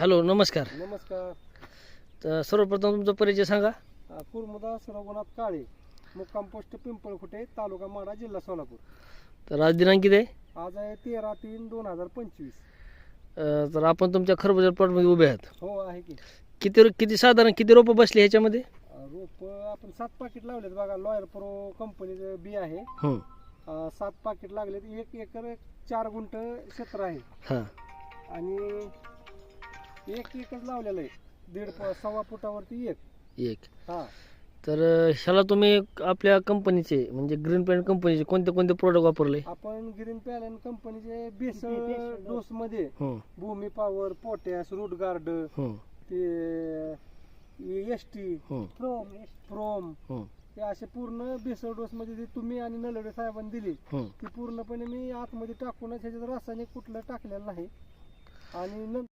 Hello नमस्कार. नमस्कार. तर सर्वप्रथम तुमचा परिचय सांगा. अ, कुर्मदास रघुनाथ काळे मुक्काम पोस्ट पिंपळखुटे तालुका माडा जिल्हा सोलापूर. तर आज दिनांक किती आहे? आज आहे तेरा तीन दोन हजार पंचवीस. अं, तर आपण तुमच्या खरबूजा प्लॉटमध्ये उभे आहात. हो आहे की. किती किती साधारण किती रोपं बसली ह्याच्यामध्ये? रोप आपण सात पाकिट लावलेत बघा लॉयर प्रो कंपनीचं बी आहे. हं, अ, सात पाकिट लागलेत एक एकर चार गुंठ क्षेत्र आहे. हां. आणि एक एकच लावलेलं आहे. दीड प- सव्वा फुटावरती एक. एक. हा. तर अं, ह्याला तुम्ही आपल्या कंपनीचे म्हणजे ग्रीन पॅन्ट कंपनीचे कोणते कोणते प्रोडक्ट वापरले? आपण ग्रीन पॅलन कंपनीचे बेसल डोस मध्ये हं, Bhumi power potash root guard हं, ते एस टी हं, प्रोम प्रोम हं, हे असे पूर्ण बेसल डोस मध्ये जे तुम्ही आणि नलवडे साहेबांनी दिली हं. ती पूर्णपणे मी आतमध्ये टाकूनच ह्याच्यात रासायनिक कुठलं टाकलेलं नाही. आणि नंतर